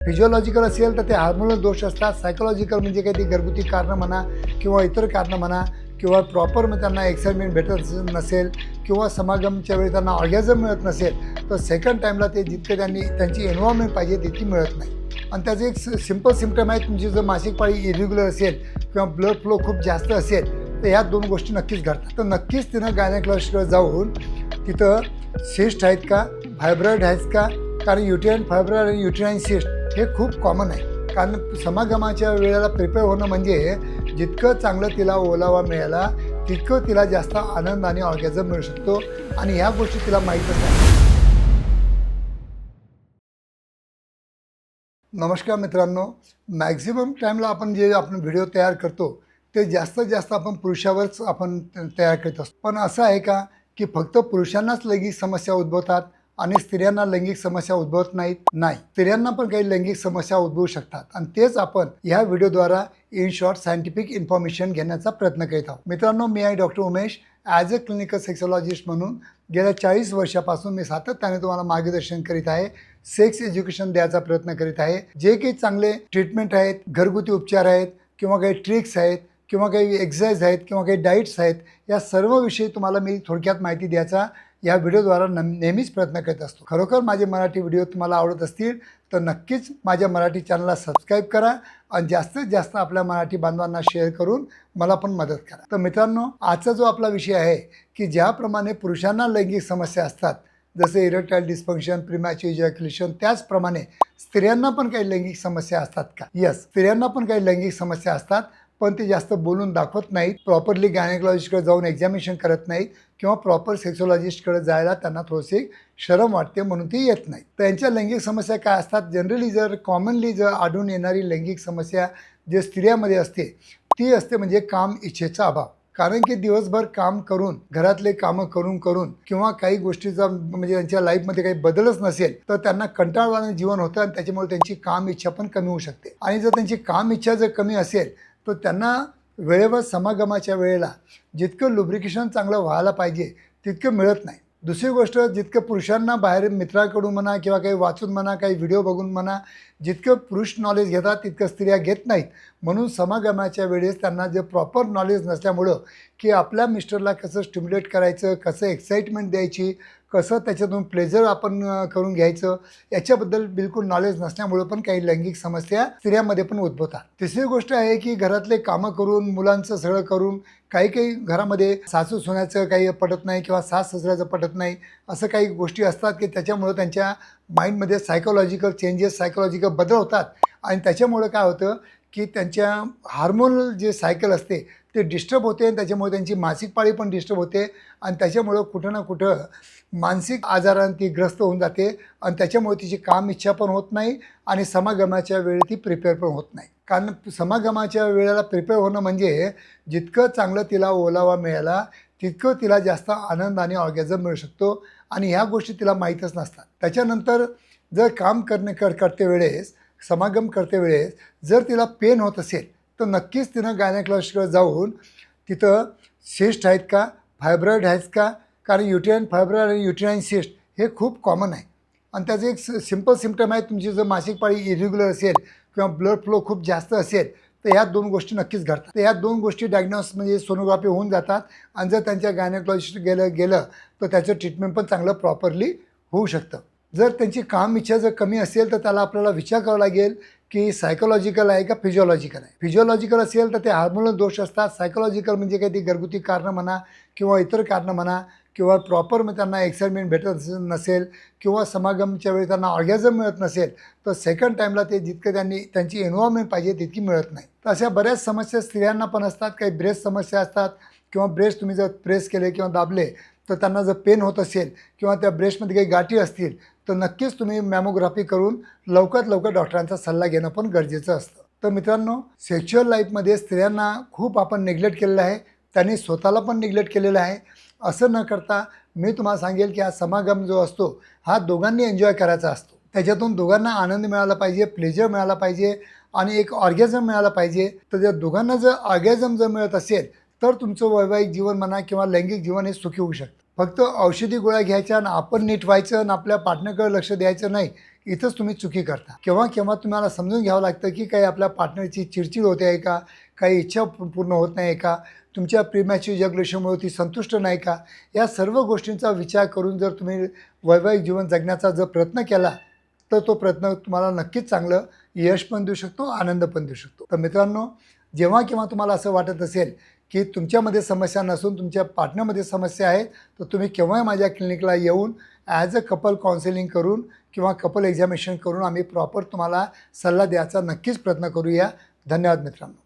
Physiological असेल तर ते हार्मोनल दोष असतात. सायकोलॉजिकल म्हणजे काही ती घरगुती कारणं म्हणा किंवा इतर कारणं म्हणा किंवा प्रॉपर मग त्यांना एक्साइटमेंट भेटत नसेल किंवा समागमच्या वेळी त्यांना ऑर्गॅझम मिळत नसेल तर सेकंड टाईमला ते जितके त्यांनी त्यांची एन्व्हायरमेंट पाहिजे तितकी मिळत नाही. आणि त्याचं एक सिंपल सिम्टम आहे तुमची जर मासिक पाळी इरेग्युलर असेल किंवा ब्लड फ्लो खूप जास्त असेल तर ह्या दोन गोष्टी नक्कीच घडतात. तर नक्कीच तिनं गायनेकॉलॉजिस्टकडे जाऊन तिथं सिस्ट आहेत का फायब्रॉइड आहेत का कारण युटिन फायब्रॉइड आणि युटेराईन सिस्ट हे खूप कॉमन आहे. कारण समागमाच्या वेळेला प्रिपेअर होणं म्हणजे जितकं चांगलं तिला ओलावा मिळाला तितकं तिला जास्त आनंद आणि ऑर्गॅझम मिळू शकतो. आणि ह्या गोष्टी तिला माहीतच नाही नमस्कार मित्रांनो. मॅक्झिमम टाईमला आपण जे आपण व्हिडिओ तयार करतो ते जास्तीत जास्त आपण पुरुषावरच आपण तयार करत असतो. पण असं आहे का? की फक्त पुरुषांनाच लैंगिक समस्या उद्भवतात? आणि स्त्रियांना लैंगिक समस्या उद्भवत नाहीत नाही. स्त्रियांना पण काही लैंगिक समस्या उद्भवू शकतात आणि तेच आपण ह्या व्हिडिओद्वारा इन शॉर्ट सायंटिफिक इन्फॉर्मेशन घेण्याचा प्रयत्न करीत आहोत. मित्रांनो मी आहे doctor Umesh as a clinical sexologist म्हणून गेल्या चाळीस वर्षापासून मी सातत्याने तुम्हाला मार्गदर्शन करीत आहे सेक्स एज्युकेशन द्यायचा प्रयत्न करीत आहे. जे काही चांगले ट्रीटमेंट आहेत घरगुती उपचार आहेत किंवा काही ट्रिक्स आहेत किंवा काही एक्झरसाईज आहेत किंवा काही डाईट्स आहेत या सर्व विषयी तुम्हाला मी थोडक्यात माहिती द्यायचा या व्हिडिओद्वारा न नेहमीच प्रयत्न करत असतो. खरोखर माझे मराठी व्हिडिओ तुम्हाला आवडत असतील तर नक्कीच माझ्या मराठी चॅनलला सबस्क्राईब करा आणि जास्तीत जास्त आपल्या मराठी बांधवांना शेअर करून मला पण मदत करा. तर मित्रांनो आजचा जो आपला विषय आहे की ज्याप्रमाणे पुरुषांना लैंगिक समस्या असतात जसे इरेक्टाईल डिस्फंक्शन प्रिमॅच्युअर इजॅक्युलेशन त्याचप्रमाणे स्त्रियांना पण काही लैंगिक समस्या असतात का? यस स्त्रियांना पण काही लैंगिक समस्या असतात पण ते जास्त बोलून दाखवत नाहीत. प्रॉपरली गायनेकॉलॉजिस्टकडे जाऊन एक्झामिनेशन करत नाहीत किंवा प्रॉपर सेक्सॉलॉजिस्टकडे जायला त्यांना थोडीशी शरम वाटते म्हणून ती येत नाही त्यांच्या लैंगिक समस्या काय असतात? जनरली जर कॉमनली जर आढळून येणारी लैंगिक समस्या जे स्त्रियामध्ये असते ती असते म्हणजे काम इच्छेचा अभाव. कारण की दिवसभर काम करून घरातले कामं करून करून किंवा काही गोष्टीचा म्हणजे त्यांच्या लाईफमध्ये काही बदलच नसेल तर त्यांना कंटाळवाणं जीवन होतं आणि त्याच्यामुळे त्यांची काम इच्छा पण कमी होऊ शकते. आणि जर त्यांची काम इच्छा जर कमी असेल तर त्यांना वेळेवर समागमाच्या वेळेला जितकं लुब्रिकेशन चांगलं व्हायला पाहिजे तितकं मिळत नाही. दुसरी गोष्ट जितकं पुरुषांना बाहेर मित्राकडून म्हणा किंवा काही वाचून म्हणा काही व्हिडिओ बघून म्हणा जितकं पुरुष नॉलेज घेतात तितकं स्त्रिया घेत नाहीत. म्हणून समागमाच्या वेळेस त्यांना जे प्रॉपर नॉलेज नसल्यामुळं की आपल्या मिस्टरला कसं स्टिम्युलेट करायचं कसं एक्साइटमेंट द्यायची कसं त्याच्यातून प्लेजर आपण करून घ्यायचं याच्याबद्दल बिलकुल नॉलेज नसल्यामुळं पण काही लैंगिक समस्या स्त्रियांमध्ये पण उद्भवतात. तिसरी गोष्ट आहे की घरातले कामं करून मुलांचं सगळं करून काही काही घरामध्ये सासू सुनाचं काही पटत नाही किंवा सास ससऱ्याचं पटत नाही असं काही गोष्टी असतात की त्याच्यामुळं त्यांच्या माइंडमध्ये सायकोलॉजिकल चेंजेस सायकोलॉजिकल बदल होतात. आणि त्याच्यामुळं काय होतं की त्यांच्या हार्मोनल जे सायकल असते ते डिस्टर्ब होते आणि त्याच्यामुळे त्यांची मासिक पाळी पण डिस्टर्ब होते. आणि त्याच्यामुळं कुठं ना कुठं मानसिक आजारानं ती ग्रस्त होऊन जाते आणि त्याच्यामुळे तिची काम इच्छा पण होत नाही आणि समागमाच्या वेळी ती प्रिपेअर पण होत नाही. कारण समागमाच्या वेळेला प्रिपेअर होणं म्हणजे जितकं चांगलं तिला ओलावा मिळाला तितकं तिला जास्त आनंद आणि ऑर्गॅझम मिळू शकतो आणि ह्या गोष्टी तिला माहीतच नसतात. त्याच्यानंतर जर काम करणे कर करते वेळेस समागम करते वेळेस जर तिला पेन होत असेल तर नक्कीच तिनं गायनेकॉलॉजिस्टकडे जाऊन तिथं सिस्ट आहेत का फायब्रॉइड आहेत का कारण युटेराईन फायब्रॉइड आणि युटेराईन सिस्ट हे खूप कॉमन आहे. आणि त्याचं एक सिंपल सिम्टम आहे तुमची जर मासिक पाळी इरेग्युलर असेल किंवा ब्लड फ्लो खूप जास्त असेल तर ह्या दोन गोष्टी नक्कीच घडतात. तर ह्या दोन गोष्टी डायग्नॉस म्हणजे सोनोग्राफी होऊन जातात आणि जर त्यांच्या गायनेकॉलॉजिस्ट गेलं गेलं तर त्याचं ट्रीटमेंट पण चांगलं प्रॉपरली होऊ शकतं. जर त्यांची काम इच्छा जर कमी असेल तर त्याला आपल्याला विचार करावा लागेल की सायकोलॉजिकल आहे का फिजिओलॉजिकल आहे? फिजिओलॉजिकल असेल तर ते हार्मोनल दोष असतात. सायकोलॉजिकल म्हणजे काही ती घरगुती कारणं म्हणा किंवा इतर कारणं म्हणा किंवा प्रॉपर मग त्यांना एक्साइटमेंट भेटत नसेल किंवा समागमच्या वेळी त्यांना ऑर्गॅझम मिळत नसेल तर सेकंड टाईमला ते जितकं त्यांनी त्यांची एन्व्हायरमेंट पाहिजे तितकी मिळत नाही. तर अशा बऱ्याच समस्या स्त्रियांना पण असतात. काही ब्रेस्ट समस्या असतात किंवा ब्रेस्ट तुम्ही जर प्रेस केले किंवा दाबले तर त्यांना जर पेन होत असेल किंवा त्या ब्रेस्टमध्ये काही गाठी असतील तर नक्कीच तुम्ही मॅमोग्राफी करून लवकरात लवकर डॉक्टरांचा सल्ला घेणं पण गरजेचं असतं. तर मित्रांनो सेक्च्युअल लाईफमध्ये स्त्रियांना खूप आपण निग्लेक्ट केलेलं आहे. त्यांनी स्वतःला पण निग्लेक्ट केलेलं आहे. असं न करता मी तुम्हाला सांगेल की हा समागम जो असतो हा दोघांनी एन्जॉय करायचा असतो. त्याच्यातून दोघांना आनंद मिळाला पाहिजे प्लेजर मिळाला पाहिजे आणि एक ऑर्गॅझम मिळाला पाहिजे. तर जर दोघांना जर ऑर्गॅझम जर मिळत असेल तर तुमचं वैवाहिक जीवन म्हणा किंवा लैंगिक जीवन हे सुखी होऊ शकतं. फक्त औषधी गोळ्या घ्यायच्या आणि आपण नीट व्हायचं आणि आपल्या पार्टनरकडे लक्ष द्यायचं नाही इथंच तुम्ही चुकी करता. केव्हा केव्हा तुम्हाला समजून घ्यावं लागतं की काही आपल्या पार्टनरची चिडचिड होते आहे का? काही इच्छा पूर्ण होत नाही आहे का? तुमच्या प्रेमाची जगलेशमुळे ती संतुष्ट नाही का? या सर्व गोष्टींचा विचार करून जर तुम्ही वैवाहिक जीवन जगण्याचा जर प्रयत्न केला तर तो प्रयत्न तुम्हाला नक्कीच चांगलं यश पण देऊ शकतो आनंद पण देऊ शकतो. तर मित्रांनो जेव्हा केव्हा तुम्हाला असं वाटत असेल की तुमच्यामध्ये समस्या नसून तुमच्या पार्टनरमध्ये समस्या आहे तर तुम्ही केव्हाही माझ्या क्लिनिकला येऊन ॲज अ कपल काउन्सिलिंग करून किंवा कपल एक्झामिनेशन करून आम्ही प्रॉपर तुम्हाला सल्ला द्यायचा नक्कीच प्रयत्न करूया. धन्यवाद मित्रांनो.